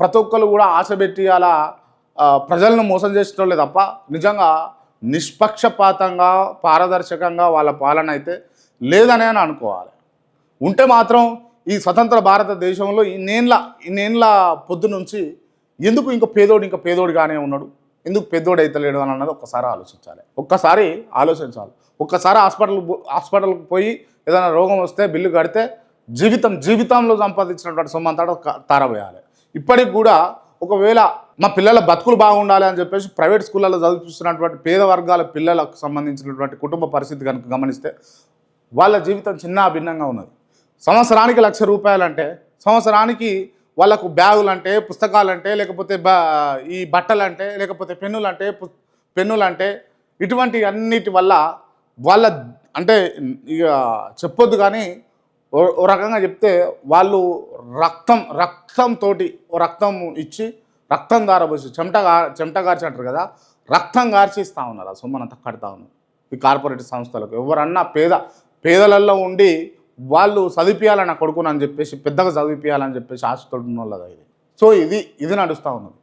ప్రతి ఒక్కరు కూడా ఆశ పెట్టి అలా ప్రజలను మోసం చేసేటోళ్ళే తప్ప నిజంగా నిష్పక్షపాతంగా పారదర్శకంగా వాళ్ళ పాలన అయితే లేదనే అని అనుకోవాలి. ఉంటే మాత్రం ఈ స్వతంత్ర భారతదేశంలో ఇన్నేళ్ళ ఇన్నేళ్ళ పొద్దు నుంచి ఎందుకు ఇంకా పేదోడు ఇంకా పేదోడిగానే ఉన్నాడు? ఎందుకు పెద్దోడు అవుతలేడు అని అన్నది ఒక్కసారి ఆలోచించాలి. ఒక్కసారి ఆలోచించాలి. ఒక్కసారి హాస్పిటల్ హాస్పిటల్కి పోయి ఏదైనా రోగం వస్తే బిల్లు కడితే జీవితం జీవితంలో సంపాదించినటువంటి సొమ్మంతా తారబోయాలి. ఇప్పటికి కూడా ఒకవేళ మా పిల్లల బతుకులు బాగుండాలి అని చెప్పేసి ప్రైవేట్ స్కూళ్ళలో చదివిస్తున్నటువంటి పేద వర్గాల పిల్లలకు సంబంధించినటువంటి కుటుంబ పరిస్థితి కనుక గమనిస్తే వాళ్ళ జీవితం చిన్న భిన్నంగా ఉన్నది. సంవత్సరానికి లక్ష రూపాయలంటే సంవత్సరానికి వాళ్ళకు బ్యాగులంటే పుస్తకాలంటే లేకపోతే బ ఈ బట్టలంటే లేకపోతే పెన్నులంటే పెన్నులంటే ఇటువంటి అన్నిటి వల్ల వాళ్ళ అంటే ఇక చెప్పొద్దు కానీ ఓ ఓ రకంగా చెప్తే వాళ్ళు రక్తం రక్తంతో ఓ రక్తం ఇచ్చి రక్తం దారబోసి చెమట చెమట గార్చి అంటారు కదా రక్తం గార్చి ఇస్తూ ఉన్నారు. ఆ సొమ్మనంతా కడతా ఉన్నారు. ఈ కార్పొరేట్ సంస్థలకు ఎవరన్నా పేద పేదలలో ఉండి వాళ్ళు చదివిపియాలని నా కొడుకుని అని చెప్పేసి పెద్దగా చదివిపియాలని చెప్పేసి ఆశతో ఉన్న వాళ్ళది సో ఇది ఇది నడుస్తూ ఉన్నది.